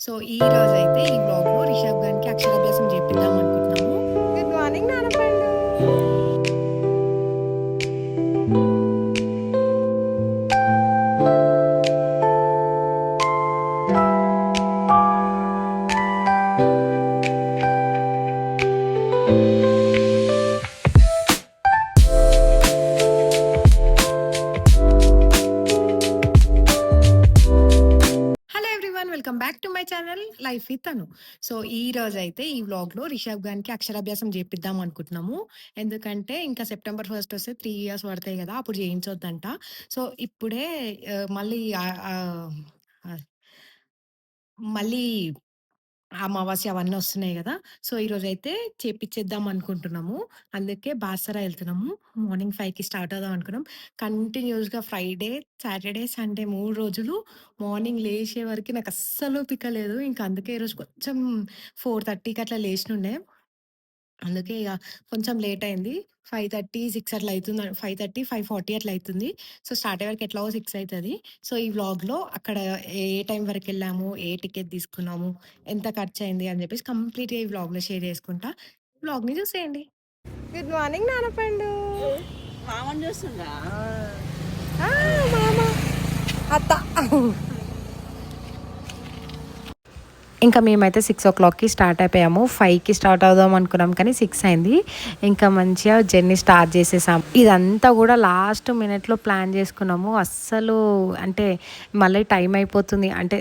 So ఈ రోజైతే ఈ వ్లాగ్‌లో రిషబ్ గారికి అక్షరాభ్యాసం చేపిద్దామని back to my channel life with Anu so ఈ రోజు అయితే ఈ వ్లాగ్‌లో రిషబ్ గానికి అక్షరాభ్యాసం చేపిద్దాం అనుకుంటున్నాము. ఎందుకంటే ఇంకా సెప్టెంబర్ ఫస్ట్ వస్తే త్రీ ఇయర్స్ పడతాయి కదా! అప్పుడు చేయించొద్దంట. సో ఇప్పుడే మళ్ళీ మళ్ళీ అమావాస్య అవన్నీ వస్తున్నాయి కదా సో ఈ రోజు అయితే చేపిచ్చేద్దాం అనుకుంటున్నాము. అందుకే బాసరా వెళ్తున్నాము మార్నింగ్ 5కి స్టార్ట్ అవుదాం అనుకున్నాం. కంటిన్యూయస్‌గా ఫ్రైడే, సాటర్డే, సండే మూడు రోజులు మార్నింగ్ లేచే వరకి నాకు అస్సలు పిక్కలేదు లేదు. అందుకే ఈరోజు కొంచెం 4:30కి అట్లా లేచినుండే. అందుకే ఇగ కొంచెం లేట్ అయింది. 5:30, 6 అట్లా అయితుంది. 5:30, 5:40 అట్లా అయితుంది. సో స్టార్ట్ అయ్యే వరకు ఎట్లాగో 6 అయితది. సో ఈ వ్లాగ్‌లో అక్కడ ఏ టైం వరకెళ్ళాము, ఏ టికెట్ తీసుకున్నాము, ఎంత ఖర్చయింది అని చెప్పేసి కంప్లీట్‌గా ఈ వ్లాగ్‌లో షేర్ చేసుకుంటా. వ్లాగ్‌ని చూసేయండి. గుడ్ మార్నింగ్ నానపండు మామని చూస్తుందా మామ అత్త ఇంకా మేమైతే 6:00కి స్టార్ట్ అయిపోయాము. ఫైవ్కి స్టార్ట్ అవుదాం అనుకున్నాం కానీ సిక్స్ అయింది. ఇంకా మంచిగా జర్నీ స్టార్ట్ చేసేసాం. ఇదంతా కూడా లాస్ట్ మినిట్‌లో ప్లాన్ చేసుకున్నాము. అస్సలు అంటే మళ్ళీ టైం అయిపోతుంది. అంటే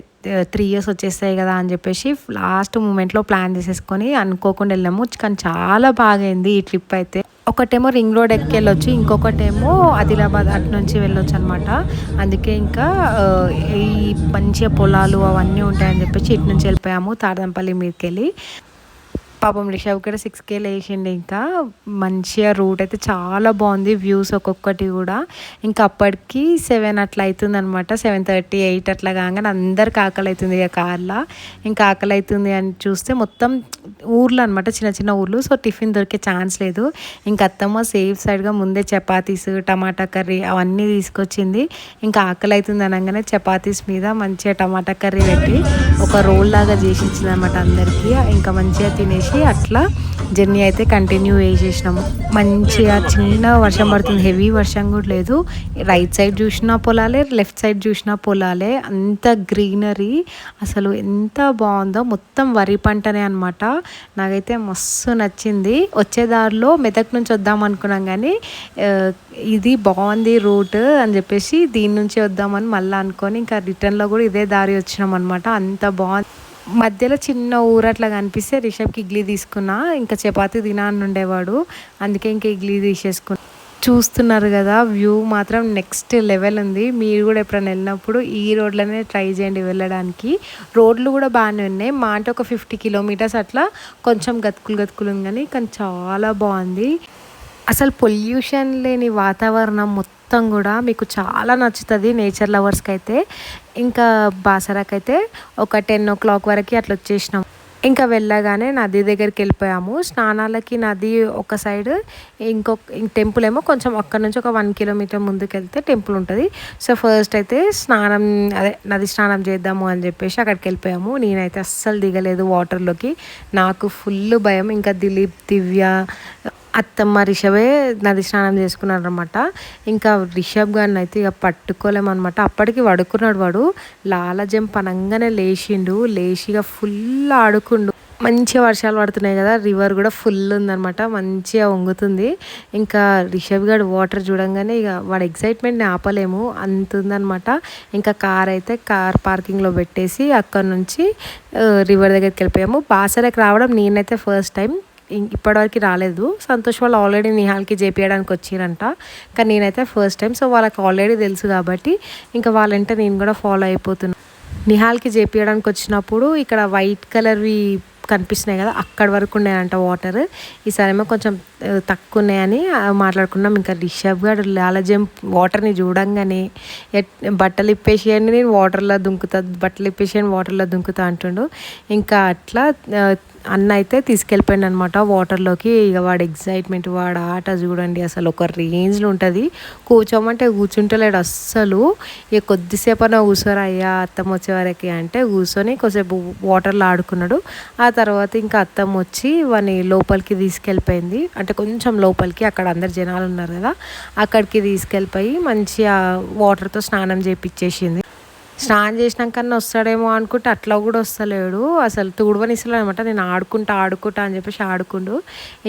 త్రీ ఇయర్స్ వచ్చేస్తాయి కదా! అని చెప్పేసి లాస్ట్ మూమెంట్‌లో ప్లాన్ చేసేసుకొని అనుకోకుండా వెళ్ళాము. కానీ చాలా బాగైంది ఈ ట్రిప్ అయితే. ఒకటేమో రింగ్ రోడ్ ఎక్కెళ్ళొచ్చు. ఇంకొకటేమో ఆదిలాబాద్ అటు నుంచి వెళ్ళొచ్చనమాట. అందుకే ఇంకా ఈ మంచిగా పొలాలు అవన్నీ ఉంటాయని చెప్పేసి ఇటు నుంచి వెళ్ళిపోయాము తాడదంపల్లి మీదకెళ్ళి. పాపం రిషబ్ కూడా 6కే లేచిండు ఇంకా. మంచిగా రూట్ అయితే చాలా బాగుంది. వ్యూస్ ఒక్కొక్కటి కూడా. ఇంకా అప్పటికి సెవెన్ అట్లా అవుతుందన్నమాట సెవెన్ థర్టీ ఎయిట్ అట్లా కాగానే అందరికి ఆకలి అవుతుంది ఇక కార్లో ఇంకా ఆకలి అవుతుంది అని చూస్తే మొత్తం ఊర్లు అనమాట. చిన్న చిన్న ఊర్లు. సో టిఫిన్ దొరికే ఛాన్స్ లేదు. ఇంకా అత్తమ్మ సేఫ్ సైడ్‌గా ముందే చపాతీస్, టమాటా కర్రీ అవన్నీ తీసుకొచ్చింది. ఇంకా ఆకలి అవుతుంది అనగానే చపాతీస్ మీద మంచిగా టమాటా కర్రీ పెట్టి ఒక రోల్ లాగా చేసి ఇచ్చింది అనమాట అందరికీ. ఇంకా మంచిగా తినేసి అట్లా జర్నీ అయితే కంటిన్యూ చేసేసినాము. మంచిగా చిన్న వర్షం పడుతుంది. హెవీ వర్షం కూడా లేదు. రైట్ సైడ్ చూసినా పొలాలే, లెఫ్ట్ సైడ్ చూసినా పొలాలే. అంత గ్రీనరీ అసలు ఎంత బాగుందో మొత్తం వరి పంటనే అనమాట. నాకైతే మస్తు నచ్చింది. వచ్చే దారిలో మెదక్ నుంచి వద్దాం అనుకున్నాం కానీ ఇది బాగుంది రూట్ అని చెప్పేసి దీని నుంచి వద్దామని మళ్ళీ అనుకొని ఇంకా రిటర్న్‌లో కూడా ఇదే దారి వచ్చినాం అనమాట. అంత బాగుంది. మధ్యలో చిన్న ఊరు అట్లా కనిపిస్తే రిషబ్‌కి ఇడ్లీ తీసుకున్నా. ఇంకా చపాతి తిన అని ఉండేవాడు. అందుకే ఇంకా ఇడ్లీ తీసేసుకున్నా. చూస్తున్నారు కదా! వ్యూ మాత్రం నెక్స్ట్ లెవెల్ ఉంది. మీరు కూడా ఎప్పుడైనా వెళ్ళినప్పుడు ఈ రోడ్లనే ట్రై చేయండి వెళ్ళడానికి. రోడ్లు కూడా బాగానే ఉన్నాయి. మా అంటే ఒక 50 కిలోమీటర్స్ అట్లా కొంచెం గతుకులు గతుకులు ఉంది కానీ, కానీ చాలా బాగుంది. అసలు పొల్యూషన్ లేని వాతావరణం మొత్తం మొత్తం కూడా మీకు చాలా నచ్చుతుంది నేచర్ లవర్స్కి అయితే ఇంకా బాసరాకైతే ఒక టెన్ ఓ క్లాక్ వరకు అట్లా వచ్చేసినాం. ఇంకా వెళ్ళగానే నది దగ్గరికి వెళ్ళిపోయాము. స్నానాలకి నది ఒక సైడ్ ఇంకొక టెంపుల్ ఏమో కొంచెం అక్కడ నుంచి ఒక వన్ కిలోమీటర్ ముందుకెళ్తే టెంపుల్ ఉంటుంది సో ఫస్ట్ అయితే స్నానం అదే నది స్నానం చేద్దాము అని చెప్పేసి అక్కడికి వెళ్ళిపోయాము. నేనైతే అస్సలు దిగలేదు వాటర్‌లోకి. నాకు ఫుల్ భయం. ఇంకా దిలీప్, దివ్య, అత్తమ్మ, రిషభే నది స్నానం చేసుకున్నారనమాట. ఇంకా రిషబ్ గారిని అయితే ఇక పట్టుకోలేమనమాట. అప్పటికి పడుకున్నాడు వాడు. లాలజం అనంగానే లేచిండు. లేచిగా ఫుల్ ఆడుకుండు. మంచిగా వర్షాలు పడుతున్నాయి కదా! రివర్ కూడా ఫుల్ ఉందనమాట. మంచిగా వంగుతుంది ఇంకా రిషబ్ గాడు వాటర్ చూడంగానే ఇక వాడి ఎక్సైట్‌మెంట్‌ని ఆపలేము. అంత ఉందనమాట. ఇంకా కార్ అయితే కార్ పార్కింగ్‌లో పెట్టేసి అక్కడి నుంచి రివర్ దగ్గరికి వెళ్ళిపోయాము. బాసరకి రావడం నేనైతే ఫస్ట్ టైం. ఇప్పటివరకు రాలేదు. సంతోష్ వాళ్ళు ఆల్రెడీ నిహాల్‌కి చేపియడానికి వచ్చిర్రంట. కానీ నేనైతే ఫస్ట్ టైం. సో వాళ్ళకి ఆల్రెడీ తెలుసు కాబట్టి ఇంకా వాళ్ళంటే నేను కూడా ఫాలో అయిపోతున్నాను నిహాల్‌కి చేపియడానికి వచ్చినప్పుడు ఇక్కడ వైట్ కలర్‌వి కనిపిస్తున్నాయి కదా అక్కడ వరకు ఉన్నాయంట వాటర్ ఈసారి ఏమో కొంచెం తక్కువ ఉన్నాయని మాట్లాడుకున్నాం ఇంకా రిషబ్ గారు లాలజం వాటర్ని చూడంగానే ఎట్ బట్టలు ఇప్పేసేయండి నేను వాటర్లో దుంకుతా బట్టలు ఇప్పేసేయండి వాటర్లో దుంకుతా అంటుండు ఇంకా అట్లా అన్న అయితే తీసుకెళ్ళిపోయాడు అనమాట వాటర్లోకి. ఇక వాడు ఎగ్జైట్మెంట్ వాడు ఆట చూడండి అసలు ఒక రేంజ్లో ఉంటుంది. కూర్చోమంటే కూర్చుంటలేడు అస్సలు. ఇక కొద్దిసేపు అన్న కూర్చోరా అయ్యా అత్తమ్మ వచ్చే వరకు అంటే కూర్చొని కొద్దిసేపు వాటర్లో ఆడుకున్నాడు. ఆ తర్వాత ఇంకా అత్తమ్మ వచ్చి వాని లోపలికి తీసుకెళ్ళిపోయింది. అంటే కొంచెం లోపలికి అక్కడ అందరు జనాలు ఉన్నారు కదా అక్కడికి తీసుకెళ్ళిపోయి మంచిగా వాటర్తో స్నానం చేపిచ్చేసింది. స్నానం చేసినాకన్నా వస్తాడేమో అనుకుంటే అట్లా కూడా వస్తలేడు. అసలు తుడవనిస్తలే అనమాట నేను ఆడుకుంటా ఆడుకుంటా అని చెప్పేసి ఆడుకుండు.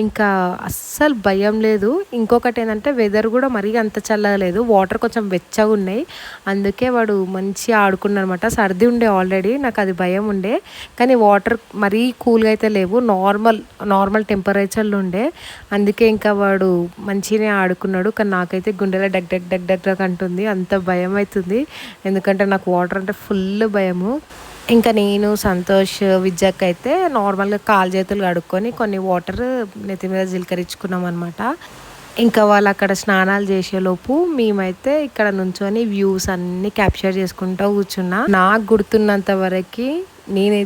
ఇంకా అస్సలు భయం లేదు. ఇంకొకటి ఏంటంటే వెదర్ కూడా మరీ అంత చల్లలేదు వాటర్ కొంచెం వెచ్చగా ఉన్నాయి. అందుకే వాడు మంచిగా ఆడుకున్నాడనమాట. సర్ది ఉండే ఆల్రెడీ నాకు అది భయం ఉండే. కానీ వాటర్ మరీ కూల్గా అయితే లేవు. నార్మల్ నార్మల్ టెంపరేచర్లో ఉండే. అందుకే ఇంకా వాడు మంచిగానే ఆడుకున్నాడు. కానీ నాకైతే గుండెలో డగ్ డగ్ డగ్ డగ్ అంటుంది. అంత భయం అవుతుంది. ఎందుకంటే నాకు వాటర్ అంటే ఫుల్ భయము. ఇంకా నేను సంతోష్ విద్యక్ అయితే నార్మల్గా కాలు చేతులు కడుక్కొని కొన్ని వాటర్ నెత్తి మీద జీలకరించుకున్నాం అనమాట ఇంకా వాళ్ళు అక్కడ స్నానాలు చేసేలోపు మేమైతే ఇక్కడ నుంచొని వ్యూస్ అన్నీ క్యాప్చర్ చేసుకుంటూ కూర్చున్నా. నాకు గుర్తున్నంత వరకు నేను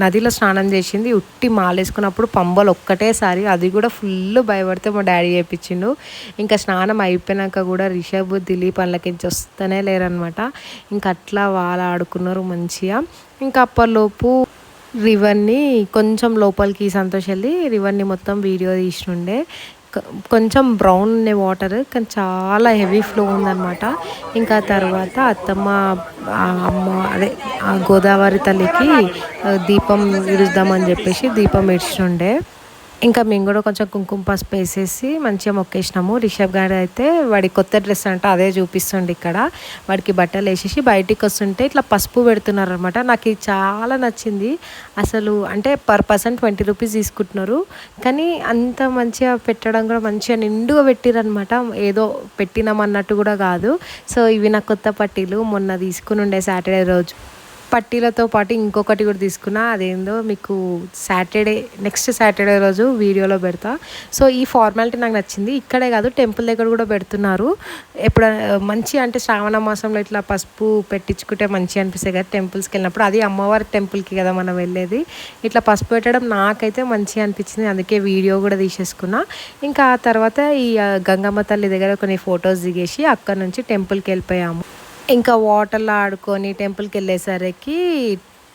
నదిలో స్నానం చేసింది ఉట్టి మాలేసుకున్నప్పుడు పంబలు ఒక్కటేసారి అది కూడా ఫుల్ భయపడితే మా డాడీ చేయించిండు ఇంకా స్నానం అయిపోయినాక కూడా రిషబ్ దిలీప్ అందులోకించి వస్తూనే లేరనమాట ఇంకా అట్లా వాళ్ళు ఆడుకున్నారు మంచిగా. ఇంకా అప్పటిలోపు రివర్ని కొంచెం లోపలికి సంతోష్ వెళ్ళి రివర్ని మొత్తం వీడియో తీసినుండే కొంచెం బ్రౌన్ ఉండే వాటర్ కానీ చాలా హెవీ ఫ్లో ఉందన్నమాట. ఇంకా తర్వాత అత్తమ్మ అమ్మ అదే ఆ గోదావరి తల్లికి దీపం ఇరుద్దామని చెప్పేసి దీపం ఇడిచినుండే ఇంకా మేము కూడా కొంచెం కుంకుమ పసుపు వేసేసి మంచిగా మొక్కేసినాము. రిషబ్ గారు అయితే వాడి కొత్త డ్రెస్ అంటే అదే చూపిస్తుండే ఇక్కడ. వాడికి బట్టలు వేసేసి బయటికి వస్తుంటే ఇట్లా పసుపు పెడుతున్నారు అనమాట నాకు ఇది చాలా నచ్చింది. అసలు అంటే పర్ పర్సన్ ట్వంటీ రూపీస్ తీసుకుంటున్నారు. కానీ అంత మంచిగా పెట్టడం కూడా మంచిగా నిండుగా పెట్టిరనమాట ఏదో పెట్టినాం అన్నట్టు కూడా కాదు. సో ఇవి నా కొత్త పట్టీలు. మొన్న తీసుకుని ఉండే సాటర్డే రోజు. పట్టీలతో పాటు ఇంకొకటి కూడా తీసుకున్నా. అదేందో మీకు సాటర్డే నెక్స్ట్ సాటర్డే రోజు వీడియోలో పెడతా. సో ఈ ఫార్మాలిటీ నాకు నచ్చింది. ఇక్కడే కాదు టెంపుల్ దగ్గర కూడా పెడుతున్నారు. ఎప్పుడు మంచి అంటే శ్రావణ మాసంలో ఇట్లా పసుపు పెట్టించుకుంటే మంచి అనిపిస్తాయి కదా టెంపుల్స్కి వెళ్ళినప్పుడు. అది అమ్మవారి టెంపుల్కి కదా మనం వెళ్ళేది. ఇట్లా పసుపు పెట్టడం నాకైతే మంచిగా అనిపించింది. అందుకే వీడియో కూడా తీసేసుకున్నా. ఇంకా ఆ తర్వాత ఈ గంగమ్మ తల్లి దగ్గర కొన్ని ఫొటోస్ దిగేసి అక్కడ నుంచి టెంపుల్కి వెళ్ళిపోయాము. ఇంకా వాటర్లో ఆడుకొని టెంపుల్కి వెళ్ళేసరికి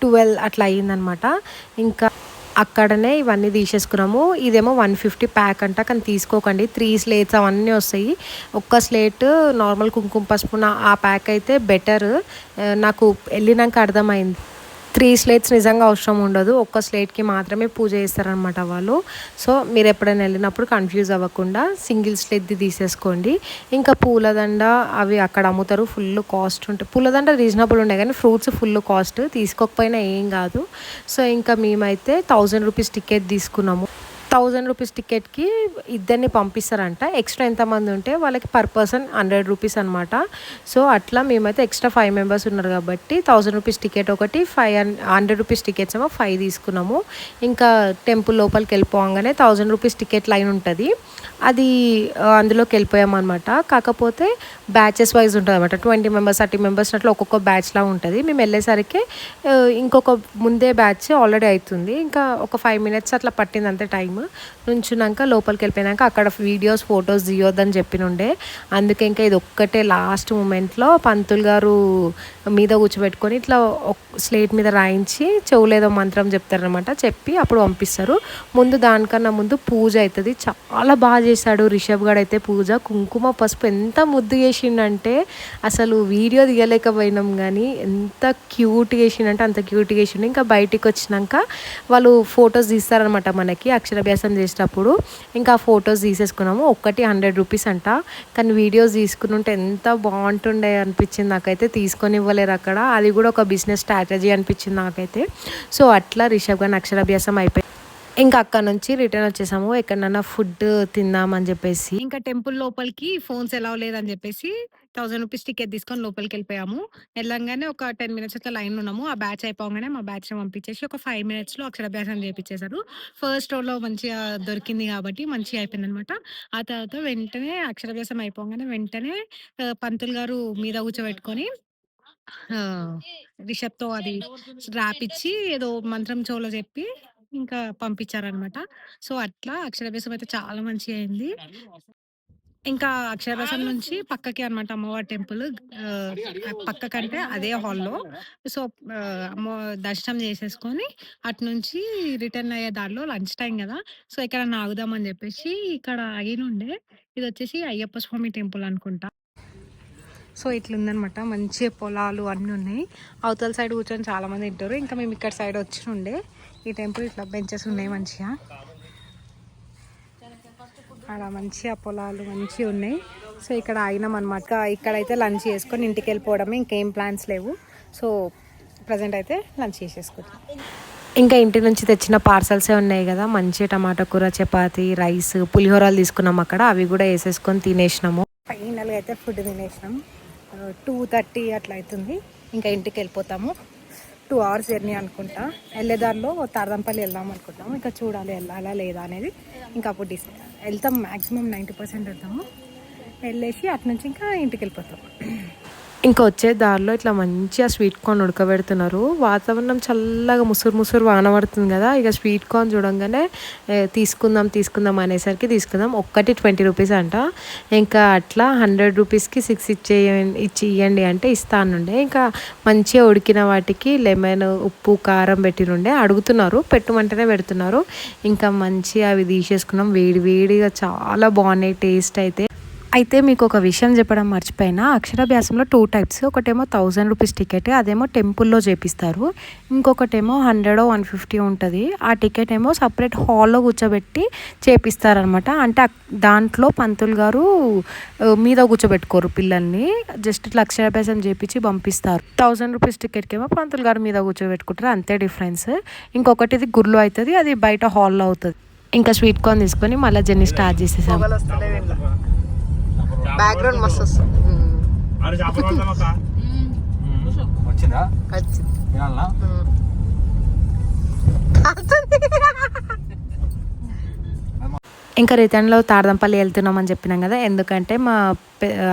ట్వెల్వ్ అట్లా అయ్యిందనమాట. ఇంకా అక్కడనే ఇవన్నీ తీసేసుకున్నాము. ఇదేమో వన్ ఫిఫ్టీ ప్యాక్ అంట కానీ తీసుకోకండి. త్రీ స్లేట్స్ అవన్నీ వస్తాయి. ఒక్క స్లేట్ నార్మల్ కుంకుమ పసుపున ఆ ప్యాక్ అయితే బెటర్. నాకు వెళ్ళినాక అర్థమైంది. త్రీ స్లేట్స్ నిజంగా అవసరం ఉండదు. ఒక్క స్లేట్కి మాత్రమే పూజ చేస్తారనమాట వాళ్ళు. సో మీరు ఎప్పుడైనా వెళ్ళినప్పుడు కన్ఫ్యూజ్ అవ్వకుండా సింగిల్ స్లేట్ది తీసేసుకోండి. ఇంకా పూలదండ అవి అక్కడ అమ్ముతారు. ఫుల్ కాస్ట్ ఉంటాయి పూలదండ రీజనబుల్ ఉండే కానీ ఫ్రూట్స్ ఫుల్ కాస్ట్. తీసుకోకపోయినా ఏం కాదు. సో ఇంకా మేమైతే థౌజండ్ రూపీస్ టికెట్ తీసుకున్నాము. థౌజండ్ రూపీస్ టికెట్కి ఇద్దరిని పంపిస్తారంట. ఎక్స్ట్రా ఎంతమంది ఉంటే వాళ్ళకి పర్ పర్సన్ హండ్రెడ్ రూపీస్ అనమాట సో అట్లా మేమైతే ఎక్స్ట్రా ఫైవ్ మెంబర్స్ ఉన్నారు కాబట్టి థౌజండ్ రూపీస్ టికెట్ ఒకటి ఫైవ్ హండ్రెడ్ రూపీస్ టికెట్స్ ఏమో ఫైవ్ తీసుకున్నాము. ఇంకా టెంపుల్ లోపలికి వెళ్ళిపోగానే థౌజండ్ రూపీస్ టికెట్ లైన్ ఉంటుంది. అది అందులోకి వెళ్ళిపోయామన్నమాట కాకపోతే బ్యాచెస్ వైజ్ ఉంటుంది అనమాట ట్వంటీ మెంబర్స్ థర్టీ మెంబర్స్ అట్లా ఒక్కొక్క బ్యాచ్లా ఉంటుంది. మేము వెళ్ళేసరికి ఇంకొక ముందే బ్యాచ్ ఆల్రెడీ అవుతుంది ఇంకా ఒక ఫైవ్ మినిట్స్ అట్లా పట్టింది అంతే టైం నుంచున్నాక లోపలికి వెళ్ళిపోయినాక అక్కడ వీడియోస్ ఫొటోస్ తీయొద్దని చెప్పినుండే. అందుకే ఇంకా ఇది ఒక్కటే లాస్ట్ మూమెంట్లో పంతులు గారు మీద కూర్చోబెట్టుకొని ఇట్లా స్లేట్ మీద రాయించి చెవులేదో మంత్రం చెప్తారనమాట చెప్పి అప్పుడు పంపిస్తారు. ముందు దానికన్నా ముందు పూజ అవుతుంది చాలా బాగా చేశాడు రిషబ్ గడ్ అయితే పూజ. కుంకుమ పసుపు ఎంత ముద్దు చేసిండంటే అసలు వీడియో తీయలేకపోయినాం కానీ ఎంత క్యూట్ చేసిండంటే అంత క్యూట్ చేసిండు. ఇంకా బయటికి వచ్చినాక వాళ్ళు ఫొటోస్ తీస్తారనమాట మనకి. అక్షరాభ్యాసం చేసేటప్పుడు ఇంకా ఆ ఫొటోస్ తీసేసుకున్నాము. ఒక్కటి హండ్రెడ్ రూపీస్ అంట. కానీ వీడియోస్ తీసుకుని ఉంటే ఎంత బాగుంటుండే అనిపించింది నాకైతే. తీసుకొని ఇవ్వలేరు అక్కడ. అది కూడా ఒక బిజినెస్ స్ట్రాటజీ అనిపించింది నాకైతే. సో అట్లా రిషబ్ గారిని అక్షరాభ్యాసం అయిపోయింది. ఇంకా అక్కడ నుంచి రిటర్న్ వచ్చేసాము. ఎక్కడన్నా ఫుడ్ తిందామని చెప్పేసి. ఇంకా టెంపుల్ లోపలికి ఫోన్స్ ఎలా లేదని చెప్పేసి థౌసండ్ రూపీస్ టికెట్ తీసుకొని లోపలికి వెళ్ళిపోయాము వెళ్ళంగానే ఒక టెన్ మినిట్స్ అట్లా లైన్ ఉన్నాము. ఆ బ్యాచ్ అయిపోగానే మా బ్యాచ్ పంపించేసి ఒక ఫైవ్ మినిట్స్లో అక్షరాభ్యాసం చేపించేశారు ఫస్ట్లో మంచిగా దొరికింది కాబట్టి మంచిగా అయిపోయింది అనమాట ఆ తర్వాత వెంటనే అక్షరాభ్యాసం అయిపోగానే వెంటనే పంతులు గారు మీద కూర్చోబెట్టుకొని రిషబ్తో అది రాపిచ్చి ఏదో మంత్రం చోలో చెప్పి ఇంకా పంపించారనమాట. సో అట్లా అక్షరాభ్యాసం అయితే చాలా మంచిగా అయింది. ఇంకా అక్షరాభ్యాసం నుంచి పక్కకి అనమాట అమ్మవారి టెంపుల్ పక్క కంటే అదే హాల్లో. సో అమ్మ దర్శనం చేసేసుకొని అటు నుంచి రిటర్న్ అయ్యే దారిలో లంచ్ టైం కదా. సో ఇక్కడ ఆగుదామని చెప్పేసి ఇక్కడ ఆగినుండే. ఇది వచ్చేసి అయ్యప్ప స్వామి టెంపుల్ అనుకుంటా. సో ఇట్లుందనమాట మంచి పొలాలు అన్నీ ఉన్నాయి. అవతల సైడ్ కూర్చొని చాలామంది తింటారు. ఇంకా మేము ఇక్కడ సైడ్ వచ్చి ఉండే ఈ టెంపుల్ ఇట్లా బెంచెస్ ఉన్నాయి మంచిగా. అక్కడ మంచిగా పొలాలు మంచిగా ఉన్నాయి. సో ఇక్కడ ఆగినాం అనమాట ఇక్కడైతే లంచ్ చేసుకొని ఇంటికి వెళ్ళిపోవడమే ఇంకేం ప్లాన్స్ లేవు. సో ప్రజెంట్ అయితే లంచ్ చేసేసుకుంటాం ఇంకా ఇంటి నుంచి తెచ్చిన పార్సల్సే ఉన్నాయి కదా? మంచి టమాటా కూర చపాతి రైస్ పులిహోరాలు తీసుకున్నాం అక్కడ. అవి కూడా వేసేసుకొని తినేసినాము. ఫైనల్గా అయితే ఫుడ్ తినేసినాం. టూ థర్టీ అట్లా అవుతుంది ఇంకా ఇంటికి వెళ్ళిపోతాము. టూ అవర్స్ జర్నీ అనుకుంటా. వెళ్ళేదారిలో తారదంపల్లి వెళ్దాం అనుకుంటాం. ఇంకా చూడాలి వెళ్ళాలా లేదా అనేది ఇంకా అప్పుడు డిసైడ్ వెళ్తాం మ్యాక్సిమం నైంటీ పర్సెంట్ వెళ్తాము. వెళ్ళేసి అటు నుంచి ఇంకా ఇంటికి వెళ్ళిపోతాం. ఇంకా వచ్చే దారిలో ఇట్లా మంచిగా స్వీట్ కార్న్ ఉడకబెడుతున్నారు. వాతావరణం చల్లగా ముసురు ముసురు వాన పడుతుంది కదా ఇక స్వీట్ కార్న్ చూడంగానే తీసుకుందాం తీసుకుందాం అనేసరికి తీసుకుందాం. ఒక్కటి ట్వంటీ రూపీస్ అంట. ఇంకా అట్లా హండ్రెడ్ రూపీస్కి సిక్స్ ఇచ్చే ఇచ్చి ఇవ్వండి అంటే ఇస్తానుండే ఇంకా మంచిగా ఉడికిన వాటికి లెమన్ ఉప్పు కారం పెట్టినుండే. అడుగుతున్నారు పెట్టమంటేనే పెడుతున్నారు. ఇంకా మంచిగా అవి తీసేసుకున్నాం. వేడి వేడిగా చాలా బాగున్నాయి టేస్ట్ అయితే. అయితే మీకు ఒక విషయం చెప్పడం మర్చిపోయినా అక్షరాభ్యాసంలో టూ టైప్స్ ఒకటేమో థౌజండ్ రూపీస్ టికెట్ అదేమో టెంపుల్లో చేపిస్తారు. ఇంకొకటేమో హండ్రెడ్ వన్ ఫిఫ్టీ ఉంటుంది. ఆ టికెట్ ఏమో సపరేట్ హాల్లో కూర్చోబెట్టి చేపిస్తారనమాట అంటే దాంట్లో పంతులు గారు మీద కూర్చోబెట్టుకోరు పిల్లల్ని. జస్ట్ ఇట్లా అక్షరాభ్యాసం చేపించి పంపిస్తారు. థౌజండ్ రూపీస్ టికెట్కి ఏమో పంతులు గారు మీద కూర్చోబెట్టుకుంటారు. అంతే డిఫరెన్స్ ఇంకొకటి ఇది గుర్లో అవుతుంది అది బయట హాల్లో అవుతుంది. ఇంకా స్వీట్ కార్న్ తీసుకొని మళ్ళీ జర్నీ స్టార్ట్ చేసేసాం బ్యాక్గ్రౌండ్ మస్తు వస్తుంది వచ్చిందా? ఇంకా రిటర్న్లో తారదంపల్లి వెళ్తున్నామని చెప్పినాం కదా ఎందుకంటే మా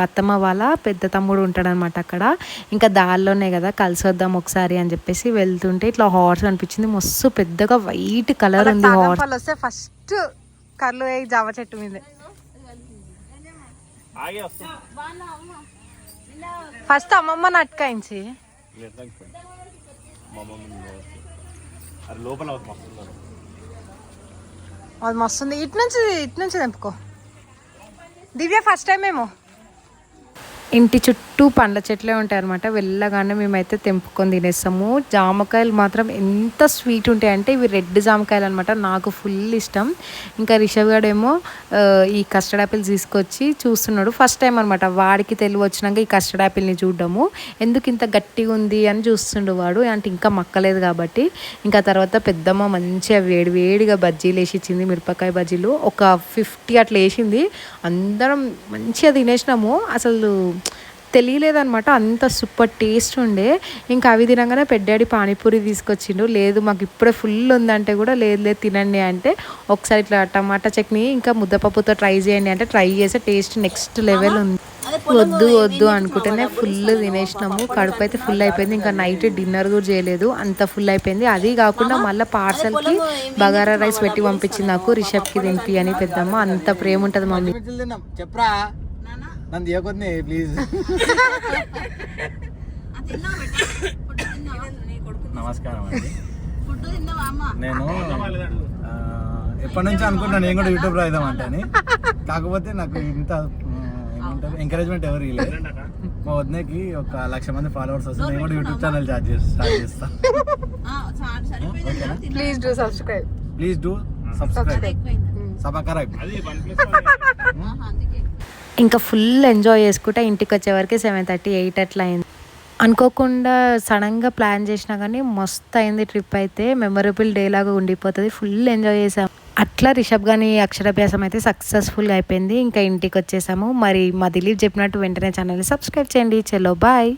అత్తమ్మ వాళ్ళ పెద్ద తమ్ముడు ఉంటాడనమాట అక్కడ. ఇంకా దారిలోనే కదా కలిసి వద్దాం ఒకసారి అని చెప్పేసి వెళ్తుంటే ఇట్లా హార్స్ అనిపించింది మస్తు పెద్దగా వైట్ కలర్ ఉంది హార్స్. వస్తే ఫస్ట్ కళ్ళు జామ చెట్టు మీద. ఫస్ట్ అమ్మమ్మ నట్కాయించి. అది మస్తుంది ఇటు నుంచి ఇటు నుంచి తెంపుకో. దివ్య ఫస్ట్ టైం ఏమో. ఇంటి చుట్టూ పండ్ల చెట్లే ఉంటాయి అనమాట వెళ్ళగానే మేమైతే తెంపుకొని తినేస్తాము. జామకాయలు మాత్రం ఎంత స్వీట్ ఉంటాయి అంటే ఇవి రెడ్ జామకాయలు అనమాట నాకు ఫుల్ ఇష్టం. ఇంకా రిషబ్ గారు ఏమో ఈ కస్టర్డ్ యాపిల్ తీసుకొచ్చి చూస్తున్నాడు. ఫస్ట్ టైం అనమాట వాడికి తెలివి వచ్చినాక ఈ కస్టర్డ్ యాపిల్ని చూడడము. ఎందుకు ఇంత గట్టిగా ఉంది అని చూస్తుండు వాడు. అంటే ఇంకా మక్కలేదు కాబట్టి. ఇంకా తర్వాత పెద్దమ్మ మంచిగా వేడి వేడిగా బజ్జీలు వేసి ఇచ్చింది మిరపకాయ బజ్జీలు. ఒక ఫిఫ్టీ అట్లా వేసింది. అందరం మంచిగా తినేసినాము. అసలు తెలియలేదనమాట అంత సూపర్ టేస్ట్ ఉండే. ఇంకా అవి తినగానే పెద్దాడి పానీపూరి తీసుకొచ్చిండు. లేదు మాకు ఇప్పుడే ఫుల్ ఉందంటే కూడా లేదు లేదు తినండి అంటే ఒకసారి ఇట్లా టమాటా చట్నీ ఇంకా ముద్దపప్పుతో ట్రై చేయండి అంటే ట్రై చేసే టేస్ట్ నెక్స్ట్ లెవెల్ ఉంది. వద్దు వద్దు అనుకుంటేనే ఫుల్ తినేసినాము. కడుపు అయితే ఫుల్ అయిపోయింది. ఇంకా నైట్ డిన్నర్ కూడా చేయలేదు. అంత ఫుల్ అయిపోయింది. అది కాకుండా మళ్ళీ పార్సల్కి బగారా రైస్ పెట్టి పంపించింది నాకు. రిషబ్కి తినిపి అని పెద్దమ్మ. అంత ప్రేమ ఉంటుంది మమ్మీ. చెప్పరా. నన్ను తీయకొద్ది ప్లీజ్ నమస్కారం అండి నేను ఎప్పటి నుంచి అనుకుంటున్నాను నేను కూడా యూట్యూబ్ రాయిదాం అంటే అని కాకపోతే నాకు ఇంత ఏమంటారు ఎంకరేజ్మెంట్ ఎవరు ఇవ్వలేదు మా వదినకి ఒక లక్ష మంది ఫాలోవర్స్ వస్తుంది నేను కూడా యూట్యూబ్ ఛానల్ స్టార్ట్ చేస్తా please do subscribe please do subscribe ఇంకా ఫుల్ ఎంజాయ్ చేసుకుంటా ఇంటికి వచ్చే వరకు సెవెన్ థర్టీ ఎయిట్ అట్లా అయింది. అనుకోకుండా సడన్గా ప్లాన్ చేసినా కానీ మస్తు అయింది ట్రిప్ అయితే. మెమరబుల్ డే లాగా ఉండిపోతుంది. ఫుల్ ఎంజాయ్ చేసాం. అట్లా రిషబ్ గాని అక్షరాభ్యాసం అయితే సక్సెస్ఫుల్గా అయిపోయింది. ఇంకా ఇంటికి వచ్చేసాము. మరి మా దిలీప్ చెప్పినట్టు వెంటనే ఛానల్ని సబ్స్క్రైబ్ చేయండి. చలో బాయ్.